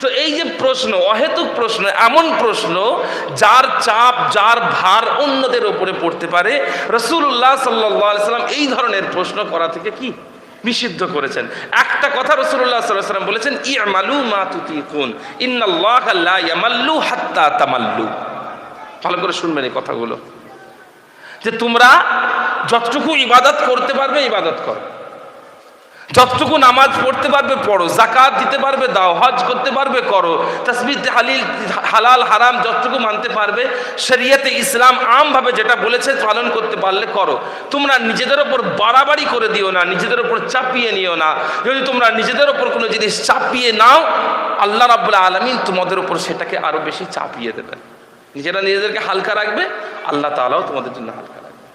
তো এই যে প্রশ্ন, অহেতুক প্রশ্ন, এমন প্রশ্ন যার চাপ, যার ভার অন্যদের উপরে পড়তে পারে। রসুল্লাহ সাল্লাম এই ধরনের প্রশ্ন করা থেকে কি নিষিদ্ধ করেছেন? একটা কথা রসুল্লাহ সাল্লাহ সাল্লাম বলেছেন ইয়ামালু মা তুতি কুন ইয়ামাল্লু হাত্তা তামাল্লু। ভালো করে শুনবেন এই কথাগুলো। যে তোমরা যতটুকু ইবাদত করতে পারবে, ইবাদত করো। যতটুকু নামাজ পড়তে পারবে পড়ো জাকাত দিতে পারবে দাও, হজ করতে পারবে করো তসবি হালিল হালাল, হারাম যতটুকু মানতে পারবে, শরিয়তে ইসলাম আমভাবে যেটা বলেছে পালন করতে পারলে করো। তোমরা নিজেদের ওপর বাড়াবাড়ি করে দিও না, নিজেদের ওপর চাপিয়ে নিও না। যদি তোমরা নিজেদের ওপর কোনো জিনিস চাপিয়ে নাও, আল্লাহ রাবুল্লাহ আলমিন তোমাদের ওপর সেটাকে আরও বেশি চাপিয়ে দেবেন। নিজেরা নিজেদেরকে হালকা রাখবে, আল্লাহ তালাও তোমাদের জন্য হালকা রাখবে।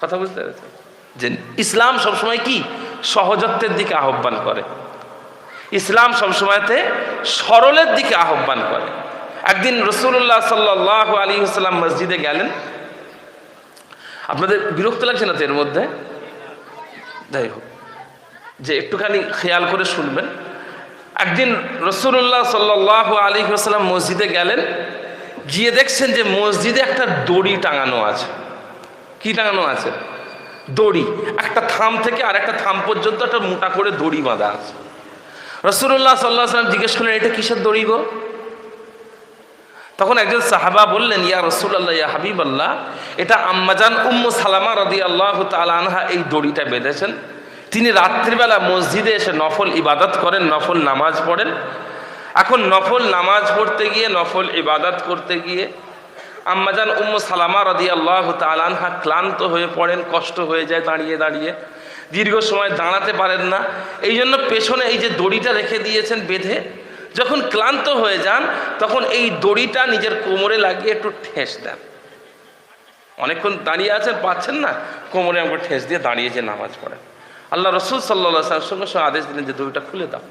কথা বুঝতে পেরেছেন? যে ইসলাম সবসময় কি? সহজত্বের দিকে আহ্বান করে। ইসলাম সবসময়তে সরলের দিকে আহ্বান করে। একদিন রসুল্লাহ সাল্লাহ আলী সাল্লাম মসজিদে গেলেন। আপনাদের বিরক্ত লাগছে না তো এর মধ্যে? যাই হোক, যে একটুখানি খেয়াল করে শুনবেন। একদিন রসুল্লাহ সাল্লাহ আলী সাল্লাম মসজিদে গেলেন। গিয়ে দেখছেন যে মসজিদে একটা দড়ি টাঙানো আছে। কি টাঙানো আছে? দড়ি। একটা থাম থেকে আর একটা থাম পর্যন্ত একটা মোটা করে দড়ি বাঁধা আছে। রসুল্লাহ সাল্লাহ সাল্লাম জিজ্ঞেস করলেন, এটা কিসের দড়ি গো? তখন একজন সাহাবা বললেন, ইয়া রসুল্লাহ ইয়া হাবিব আল্লাহ এটা আম্মাজান উম্মু সালামা রদি আল্লাহ আনহা এই দড়িটা বেঁধেছেন। তিনি রাত্রিবেলা মসজিদে এসে নফল ইবাদত করেন, নফল নামাজ পড়েন। এখন নফল নামাজ পড়তে গিয়ে, নফল ইবাদত করতে গিয়ে আম্মাজান উম্মু সালামা রদি আল্লাহ তালানহা ক্লান্ত হয়ে পড়েন, কষ্ট হয়ে যায় দাঁড়িয়ে দাঁড়িয়ে। দীর্ঘ সময় দাঁড়াতে পারেন না। এই জন্য পেছনে এই যে দড়িটা রেখে দিয়েছেন বেঁধে, যখন ক্লান্ত হয়ে যান, তখন এই দড়িটা নিজের কোমরে লাগিয়ে একটু ঠেস দেন। অনেকক্ষণ দাঁড়িয়ে আছেন, পাচ্ছেন না? কোমরে আমাকে ঠেস দিয়ে দাঁড়িয়ে যে নামাজ পড়েন। আল্লাহ রসুল সাল্লা সাল্লামের সঙ্গে সঙ্গে আদেশ দিলেন যে দড়িটা খুলে দাও।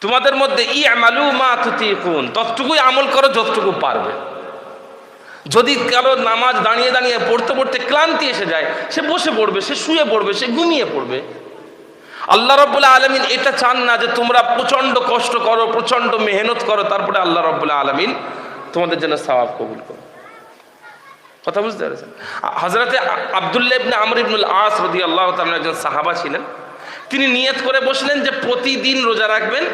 তোমাদের মধ্যে ই আমালু মা তুতি কুন ততটুকুই আমল করো, যতটুকু পারবে। যদি কারও নামাজ দাঁড়িয়ে দাঁড়িয়ে পড়তে পড়তে ক্লান্তি এসে যায়, সে বসে পড়বে, সে শুয়ে পড়বে, সে ঘুমিয়ে পড়বে। আল্লাহ রব্বুল্লাহ আলমিন এটা চান না যে তোমরা প্রচণ্ড কষ্ট করো, প্রচণ্ড মেহনত করো, তারপরে আল্লাহ রব্বুল্লাহ আলমিন তোমাদের জন্য সওয়াব কবুল করো। কথা বুঝতে পেরেছেন? হজরতে আবদুল্লাহ ইবনে আমর ইবনুল আস রদি আল্লাহ তাআলা একজন সাহাবা ছিলেন। তিনি নিয়ত করে বসলেন যে প্রতিদিন রোজা রাখবেন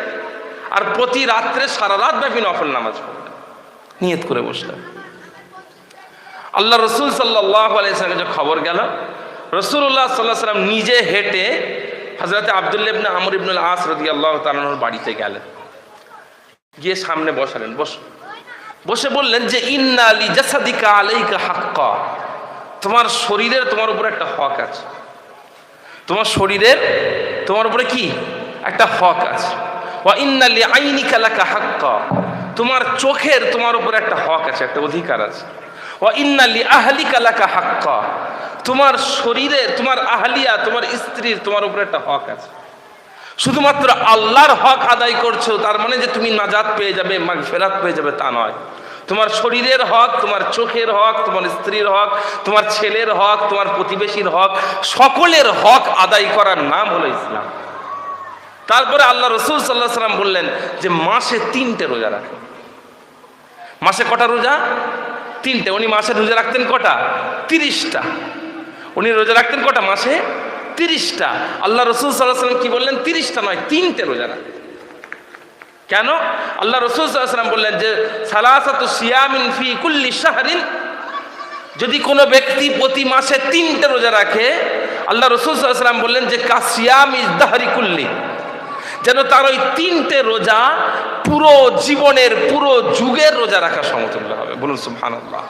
আর প্রতি রাত্রে সারা রাত ব্যাপী নফল নামাজ পড়বেন। নিয়ত করে বসলেন। আল্লাহ রসুল সাল্লাহ আলাইসালামকে যে খবর গেল। রসুল্লাহ সাল্লাহ সাল্লাম নিজে হেঁটে হজরতে আবদুল্লা ইবনে আমর ইবনুল আস রদি আল্লাহ তালানোর বাড়িতে গেলেন। গিয়ে সামনে বসালেন, বস, বসে বললেন যে, ইন্না আলী জাসাদিকা আলাইকা হাক্কা। তোমার শরীরের তোমার উপরে একটা হক আছে। তোমার শরীরের তোমার উপরে কি? একটা হক আছে। ওয়া ইন্নালি আইনিকা লাকা হাক্কা। তোমার চোখের তোমার উপরে একটা হক আছে, একটা অধিকার আছে। ওয়া ইন্নালি আহলিকা লাকা হাক্কা। তোমার শরীরে তোমার আহলিয়া, তোমার স্ত্রীর তোমার উপরে একটা হক আছে। শুধুমাত্র আল্লাহর হক আদায় করছ, তার মানে যে তুমি নাজাত পেয়ে যাবে ফেরাত পেয়ে যাবে, তা নয়। তোমার শরীরের হক, তোমার চোখের হক, তোমার স্ত্রীর হক, তোমার ছেলের হক, তোমার প্রতিবেশীর হক, সকলের হক আদায় করার নাম হলো ইসলাম। তারপরে আল্লাহ রসুল সাল্লাহ সাল্লাম বললেন যে মাসে তিনটে রোজা রাখে। মাসে কটা রোজা? তিনটে, উনি মাসে রোজা রাখতেন কটা? তিরিশটা। উনি রোজা রাখতেন কটা মাসে? তিরিশটা। আল্লাহ রসুল সাল্লাহ সাল্লাম কি বললেন? তিরিশটা নয়, তিনটে রোজা রাখতেন কেন? আল্লাহ রসুল সাল্লাম বললেন যে, সালাসাতু সিয়ামিন ফি কুল্লি শাহরিন। যদি কোনো ব্যক্তি প্রতি মাসে তিনটে রোজা রাখে, আল্লাহ রসুল সাল্লাম বললেন যে কাসিয়াম ইজ দাহারি কুল্লি। যেন তার ওই তিনটে রোজা পুরো জীবনের, পুরো যুগের রোজা রাখার সমতুল্য হবে। বলুন আল্লাহ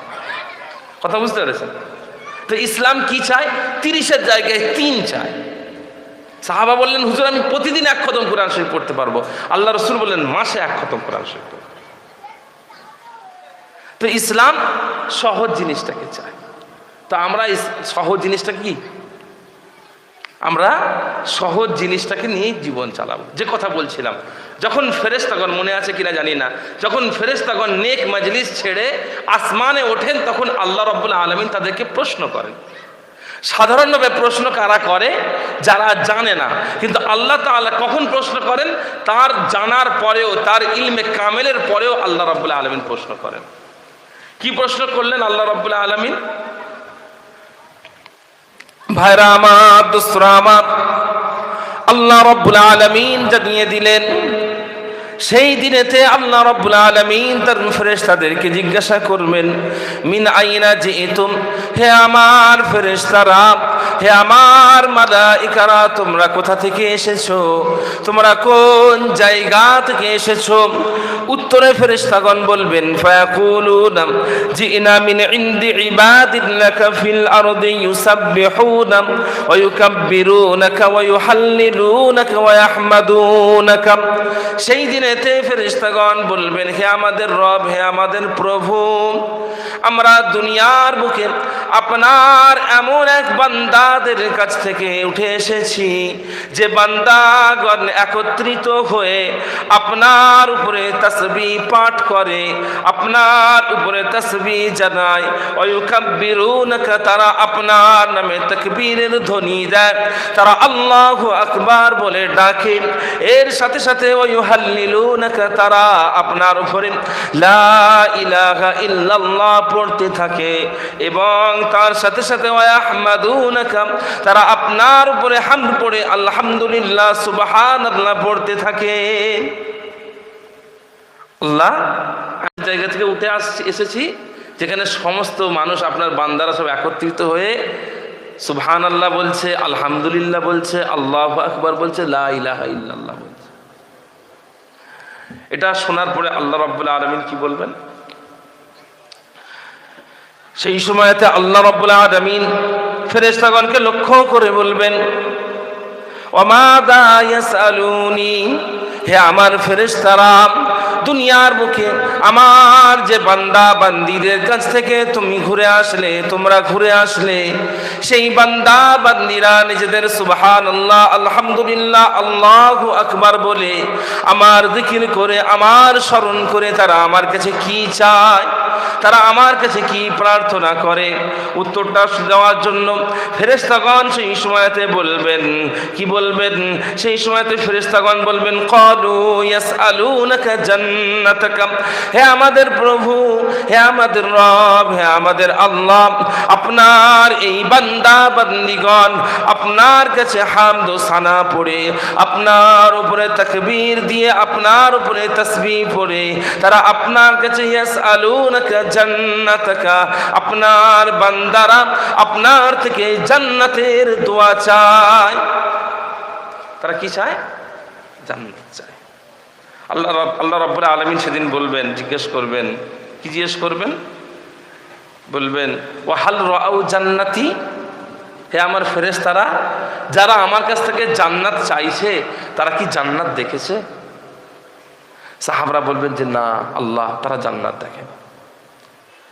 কথা বুঝতে পেরেছেন? তো ইসলাম কি চায়? তিরিশের জায়গায় তিন চায়। সাহাবা বললেন, হুজুর, আমি প্রতিদিন এক খতম কোরআন শরীফ পড়তে পারব। আল্লাহ রসুল বললেন, মাসে এক খতম কোরআন শরীফ তো ইসলাম সহজ জিনিসটাকে চায়। তো আমরা সহজ জিনিসটা কি? আমরা সহজ জিনিসটাকে নিয়েই জীবন চালাবো। যে কথা বলছিলাম, যখন ফেরেস্তাগণ মনে আছে কিনা জানি না, যখন ফেরেস্তাগণ নেক মজলিস ছেড়ে আসমানে ওঠেন, তখন আল্লাহ রব্বুল আলমিন তাদেরকে প্রশ্ন করেন। সাধারণভাবে প্রশ্ন কারা করে? যারা জানে না। কিন্তু আল্লাহ তাআলা কখন প্রশ্ন করেন? তার জানার পরেও, তার ইলমে কামেলের পরেও আল্লাহ রাব্বুল আলমিন প্রশ্ন করেন। কি প্রশ্ন করলেন আল্লাহ রাব্বুল আলমিন? ভাইরা আমার দোস্তরা আমার আল্লাহ রব্বুল আলমিন জানিয়ে দিলেন সেই দিনেতে আল্লাহ রব্বুল আলমিন তার ফেরেশতাদেরকে জিজ্ঞাসা করবেন, মিন আইনা যে হে আমার ফেরেশতারা, হে আমার মালাইকারা, তোমরা কোথা থেকে এসেছ? তোমরা কোন জায়গা থেকে এসেছ? উত্তরে ফেরেশতাগণ বলবেন, ফায়াকুলুনা, জিনা মিন ইনদি ইবাদিন লাকা ফিল আরদি ইউসাব্বিহুনা ওয়া ইউকাব্বিরুনাকা ওয়া ইউহাল্লিলুনাকা ওয়া ইয়াহমাদুনাকা। সেই দিনেতে ফেরেশতাগণ বলবেন, হে আমাদের রব, হে আমাদের প্রভু, আমরা দুনিয়ার বুকে আপনার এমন এক বান্দাদের কাছ থেকে উঠে এসেছি, যে বান্দাগণ একত্রিত হয়ে আপনার উপরে তসবি পাঠ করে, আপনার উপরে তসবি জানায়। অয়ুকাব্বিরুনকা, তারা আপনার নামে তকবীরের ধ্বনি দেয়। তারা আল্লাহ আকবার বলে ডাকে। এর সাথে সাথে তারা আপনার উপরে পড়তে থাকে এবং তার সাথে সাথে তারা আপনার উপরে পড়ে, আলহামদুলিল্লাহ পড়তে থাকে। জায়গা থেকে উঠে আসছি এসেছি যেখানে সমস্ত মানুষ আপনার বান্দারা সব একত্রিত হয়ে সুবহান আল্লাহ বলছে, আলহামদুলিল্লাহ বলছে, আল্লাহ আকবার বলছে, লা ইলাহা ইল্লাল্লাহ এটা শোনার পরে আল্লাহ রাব্বুল আলমিন কি বলবেন? সেই সময়তে আল্লাহ রাব্বুল আলমিন ফেরেস্তাগণকে লক্ষ্য করে বলবেন অমাদা হে আমার ফেরেশতারা, দুনিয়ার বুকে আমার যে বান্দা বান্দিদের কাছ থেকে তুমি ঘুরে আসলে, তোমরা ঘুরে আসলে, সেই বান্দা বান্দিরা নিজেদের সুবহান আল্লাহ আলহামদুলিল্লাহ, আল্লাহ আকবার বলে আমার দিকির করে, আমার স্মরণ করে তারা আমার কাছে কি চায়? তারা আমার কাছে কি প্রার্থনা করে? উত্তরটা দেওয়ার জন্য ফেরেস্তাগণ সেই সময়তে বলবেন, কি বলবেন? সেই সময়তে ফেরেস্তাগণ বলবেন, কলু ইয়াসআলুনাকা জান্নাতাকা। হে আমাদের প্রভু, হে আমাদের রব, হে আমাদের আল্লাহ, আপনার এই বান্দা বান্দিগণ আপনার কাছে হামদ ও সানা পড়ে, আপনার উপরে তাকবীর দিয়ে আপনার উপরে তসবিহ পড়ে। তারা আপনার কাছে ইয়াসআলুনাকা আপনার বান্দারা আপনার থেকে জান্নাতের দোয়া চায়। তারা কি চায়? জান্নাত চায়। আল্লাহ আল্লাহ রব্বুল আলমিন সেদিন বলবেন, জিজ্ঞেস করবেন, কি জিজ্ঞেস করবেন? বলবেন, ওয়াহাল রাউ জান্নাতি? হে আমার ফেরেস তারা যারা আমার কাছ থেকে জান্নাত চাইছে, তারা কি জান্নাত দেখেছে? সাহাবরা বলবেন যে, না, আল্লাহ, তারা জান্নাত দেখেন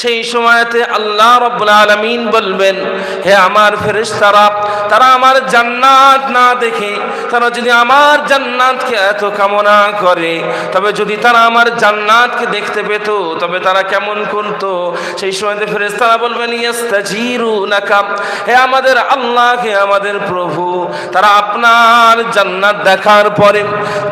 সেই সময়তে আল্লাহ রব্বুল আলমিন বলবেন, হে আমার ফেরেশতারা, তারা আমার জান্নাত না দেখে, তারা যদি আমার জান্নাতকে এত কামনা করে, তবে যদি তারা আমার জান্নাতকে দেখতে পেত, তবে তারা কেমন করতো? সেই সময়তে ফেরেশতারা বলবেন ইয়াস্তাজিরু নাকাম হে আমাদের আল্লাহ হে আমাদের প্রভু, তারা আপনার জান্নাত দেখার পরে,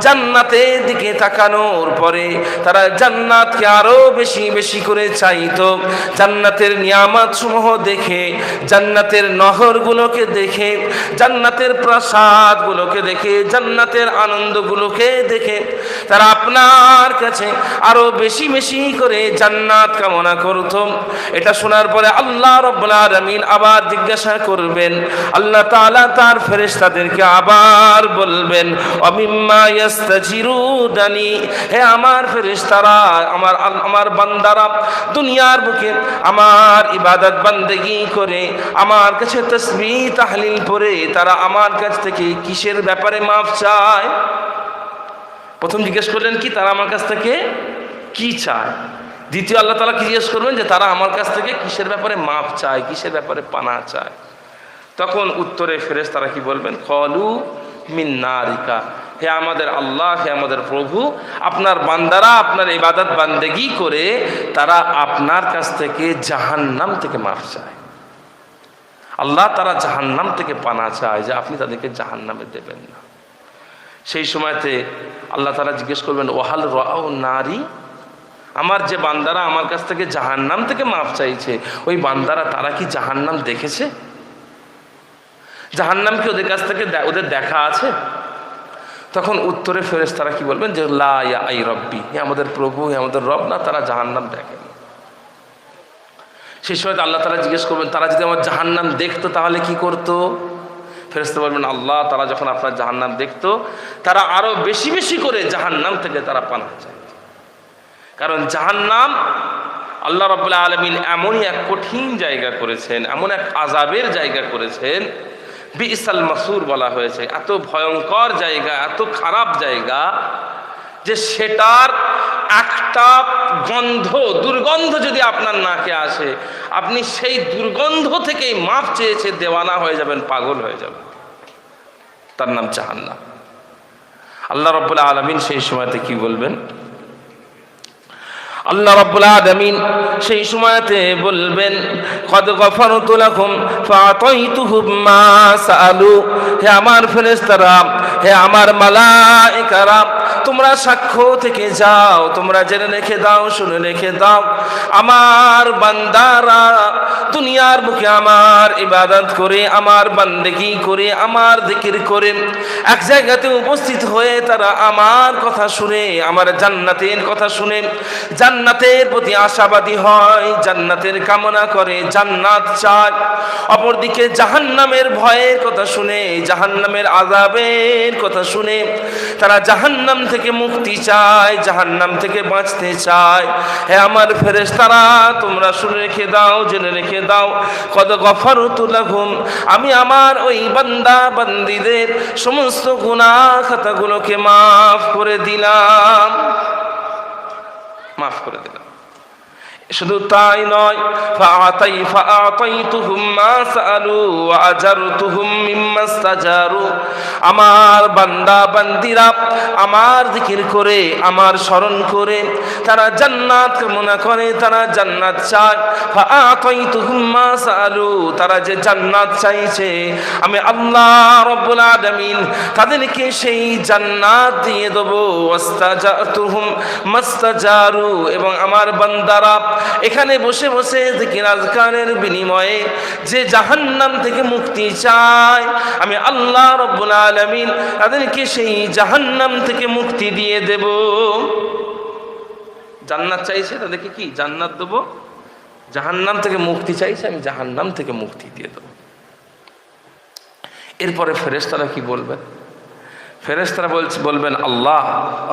জান্নাতের দিকে তাকানোর পরে, তারা জান্নাতকে আরও বেশি বেশি করে চাইতো। জান্নাতের নিয়ামত সমূহ দেখে জান্নাতের নহরগুলোকে দেখে জান্নাতের প্রাসাদগুলোকে দেখে জান্নাতের আনন্দগুলোকে দেখে তারা আপনার কাছে আরও বেশি বেশি করে জান্নাত কামনা করত এটা শোনার পরে আল্লাহ রব্বুল আলামিন আবার জিজ্ঞাসা করবেন, আল্লাহ তাআলা তার ফেরেশতাদেরকে আবার বলবেন, অমিম্মা হে আমার ফেরেশতারা, আমার আমার বান্দারা, দুনিয়ার বুকে আমার ইবাদত বান্দেগি করে আমার কাছে তসবি তাহলিল পরে তারা আমার কাছ থেকে কিসের ব্যাপারে মাফ চায়? প্রথম জিজ্ঞেস করলেন, কি তারা আমার কাছ থেকে কি চায়? দ্বিতীয় আল্লাহ তালা জিজ্ঞেস করবেন, যে তারা আমার কাছ থেকে কিসের ব্যাপারে মাপ চায়, কিসের ব্যাপারে পানা চায়? তখন উত্তরে ফেরেস তারা কি বলবেন, কলু মিন্নারিকা হে আমাদের আল্লাহ, হে আমাদের প্রভু, আপনার বান্দারা, আপনার ইবাদত বান্দেগি করে তারা আপনার কাছ থেকে জাহান্নাম থেকে মাফ চায়। আল্লাহ তারা জাহান্নাম থেকে পানা চায় যে আপনি তাদেরকে জাহান্নামে দেবেন না। সেই সময়তে আল্লাহ তারা জিজ্ঞেস করবেন ওহাল রাও নারী? আমার যে বান্দারা আমার কাছ থেকে জাহান্নাম থেকে মাফ চাইছে, ওই বান্দারা তারা কি জাহান্নাম দেখেছে? জাহান্নাম কি ওদের কাছ থেকে ওদের দেখা আছে? তখন উত্তরে ফেরেস তারা কি বলবেন যে, লা আই রব্বি, হে আমাদের প্রভু, হে আমাদের রব, না তারা জাহান্নাম দেখেন। সেই সময় আল্লাহ তারা জিজ্ঞেস করবেন, তারা যদি আমার জাহান্নাম দেখতো তাহলে কি করতো? ফেরেস্তে বলবেন, আল্লাহ তারা যখন আপনার জাহান্নাম দেখতো, তারা আরও বেশি বেশি করে জাহান্নাম থেকে তারা পানা চায় কারণ জাহান্নাম আল্লাহ রবাহ আলমিন এমনই এক কঠিন জায়গা করেছেন, এমন এক আজাবের জায়গা করেছেন বিসাল মাসুর বলা হয়েছে, এত ভয়ঙ্কর জায়গা, এত খারাপ জায়গা যে সেটার একটা গন্ধ, দুর্গন্ধ যদি আপনার নাকে আসে, আপনি সেই দুর্গন্ধ থেকেই মাপ চেয়েছে দেওয়ানা হয়ে যাবেন, পাগল হয়ে যাবেন। তার নাম জাহান্নাম। আল্লাহ রব্বুল্লাহ আলমিন সেই সময়তে কি বলবেন? আল্লাহ রাব্বুল আলামিন সেই সময়তে বলবেন, কদ গফারতু লাকুম ফাতাইতুহুম মা সাআলু। হে আমার ফেরেশতারা, হে আমার মালায়েকারা, তোমরা সাক্ষ্য থেকে যাও, তোমরা জেনে রেখে দাও, শুনে রেখে দাও। আমার বান্দারা দুনিয়ার বুকে আমার ইবাদত করে, আমার বান্দেগি করে, আমার জিকির করে, এক জায়গাতে উপস্থিত হয়ে তারা আমার কথা শুনে, আমার জান্নাতের কথা শুনে, জান্নাতের প্রতি আশাবাদী হয়, জান্নাতের কামনা করে, জান্নাত চায়। অপরদিকে জাহান্নামের ভয়ের কথা শুনে, জাহান্নামের আজাবের কথা শুনে, তারা জাহান্নাম থেকে মুক্তি চায়, জাহান্নাম থেকে বাঁচতে চায়। হ্যাঁ আমার ফেরেস তারা তোমরা শুনে রেখে দাও, জেনে রেখে দাও। কত গফর তুলাঘুম আমি আমার ওই বান্দা বান্দিদের সমস্ত গুণা খাতাগুলোকে মাফ করে দিলাম। মাফ করে দিলাম। শুধু তাই নয়, ফাআতাই, ফাআতাইতুহুম মা সাআলু ওয়া আজারতুহুম মিম্মা আমার বান্দা, বান্দিরা, আমার জিকির করে, আমার স্মরণ করে, তারা জান্নাত কামনা করে, তারা জান্নাত চায়। ফাআতাইতুহুম মা সাআলু, তারা যে জান্নাত চাইছে, আমি আল্লাহ রব্বুল আলামিন তাদেরকে সেই জান্নাত দিয়ে দেবো। ওয়াস্তাজাতুহুম মাস্তাজারু এবং আমার বান্দারা এখানে বসে বসে জিকির আজকারের বিনিময়ে যে জাহান্নাম থেকে মুক্তি চায়, আমি আল্লাহ রব্বুল আলামিন তাদেরকে সেই জাহান্নাম থেকে মুক্তি দিয়ে দেব। জান্নাত চাইছে তাদেরকে কি? জান্নাত দেবো। জাহান্নাম থেকে মুক্তি চাইছে, আমি জাহান্নাম থেকে মুক্তি দিয়ে দেবো। এরপরে ফেরেশতারা কি বলবেন ফেরেশতারা বলছে, বলবেন, আল্লাহ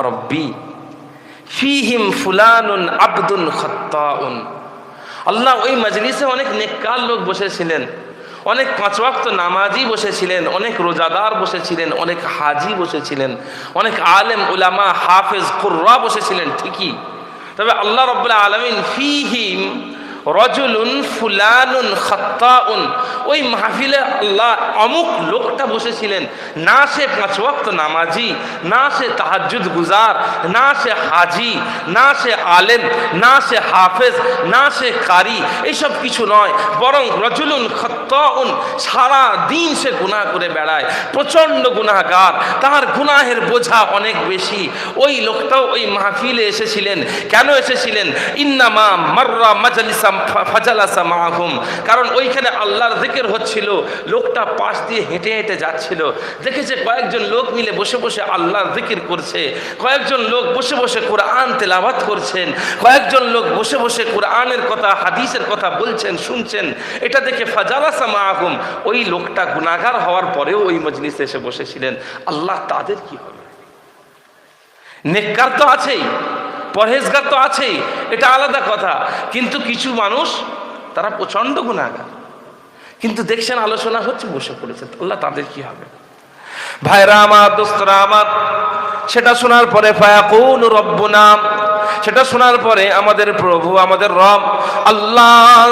রব্বি ফিহিম ফুলানুন আব্দুন খত্তাউন। আল্লাহ ওই মজলিসে অনেক নেককার লোক বসেছিলেন, অনেক পাঁচ ওয়াক্ত নামাজি বসেছিলেন, অনেক রোজাদার বসেছিলেন, অনেক হাজি বসেছিলেন, অনেক আলেম, উলামা, হাফেজ, কুর্রা বসেছিলেন ঠিকই। তবে আল্লাহ রব্লা আলমিন ফিহিম রজুলুন ফুলানুন খত্তাউন। ওই মাহফিলে আল্লাহ অমুক লোকটা বসেছিলেন। না সে পাঁচ ওয়াক্ত নামাজি, না সে তাহাজ্জুদ গুজার, না সে হাজি, না সে আলেম, না সে হাফেজ, না সে কারি এইসব কিছু নয়। বরং রজুলুন খত্তাউন সারা দিন সে গুনাহ করে বেড়ায়। প্রচণ্ড গুনাহগার। তার গুনাহের বোঝা অনেক বেশি। ওই লোকটাও ওই মাহফিলে এসেছিলেন। কেন এসেছিলেন? ইন্নামা মাররা মাজলিসা ফাজালাসা কারণ ওইখানে আল্লাহর জিকির হচ্ছিল, লোকটা পাশ দিয়ে হেঁটে হেঁটে যাচ্ছিল। দেখেছে কয়েকজন লোক মিলে বসে বসে আল্লাহর জিকির করছে। কয়েকজন লোক বসে বসে কোরআন তেলাওয়াত করছেন। কয়েকজন লোক বসে বসে কোরআনের কথা, হাদিসের কথা বলছেন, শুনছেন। এটা দেখে ফাজালাসা মাহুম ওই লোকটা গুনাগার হওয়ার পরেও ওই মজলিসে এসে বসেছিলেন। আল্লাহ তাদের কি হবে? নেককার তো আছেই। পরহেজগার তো আছেই, এটা আলাদা কথা। কিন্তু কিছু মানুষ, তারা প্রচণ্ড গুণাগার। কিন্তু দেখছেন আলোচনা হচ্ছে, বসে পড়েছে আল্লাহ তাদের কি হবে? ভাইরা আমার, দোস্তরা আমার, সেটা শোনার পরে ফায়াকুন রব্বুনা সেটা শোনার পরে আমাদের প্রভু, আমাদের রব আল্লাহ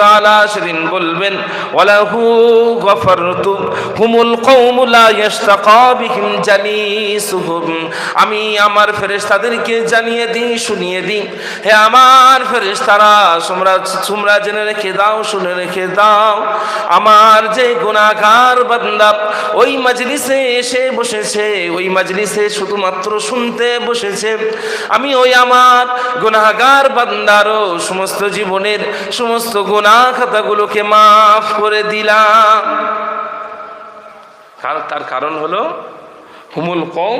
তাআলা সেদিন বলবেন, ওয়ালাহু গফারতু হুমুল কওমু লা ইয়াশতাকা বিহিম জালিসুহুম। আমি আমার ফেরেশতাদেরকে জানিয়ে দিই, শুনিয়ে দিই, হে আমার ফেরেশতারা, তোমরা তোমরা জেনে রেখে দাও, শুনে রেখে দাও, আমার যে গুনাহগার বান্দা, ওই মাজলিসে এসে বসেছে, ওই মাজলিসে শুধুমাত্র শুনতে বসেছে। আমি ওই আমার গুনাহগার বান্দারও সমস্ত জীবনের সমস্ত গুনাহ খাতাগুলোকে মাফ করে দিলাম। কার তার কারণ হলো হুমুল কম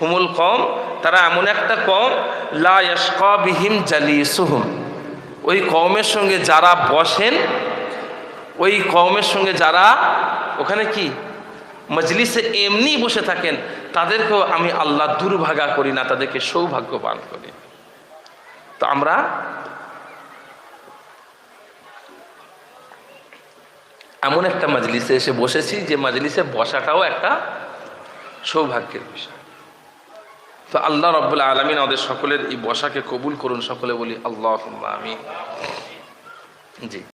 হুমুল কম তারা এমন একটা কম লা ইয়াশকা বিহিম জালিসুহুম। ওই কওমের সঙ্গে যারা বসেন, ওই কওমের সঙ্গে যারা ওখানে কি? মজলিসে এমনি বসে থাকেন তাদেরকেও আমি আল্লাহ দুর্ভাগা করি না, তাদেরকে সৌভাগ্যবান করি। তো আমরা এমন একটা মাজলিসে এসে বসেছি, যে মাজলিসে বসাটাও একটা সৌভাগ্যের বিষয়। তো আল্লাহ রব্বুল আলমিন আমাদের সকলের এই বসাকে কবুল করুন, সকলে বলি আল্লাহ আমি জি।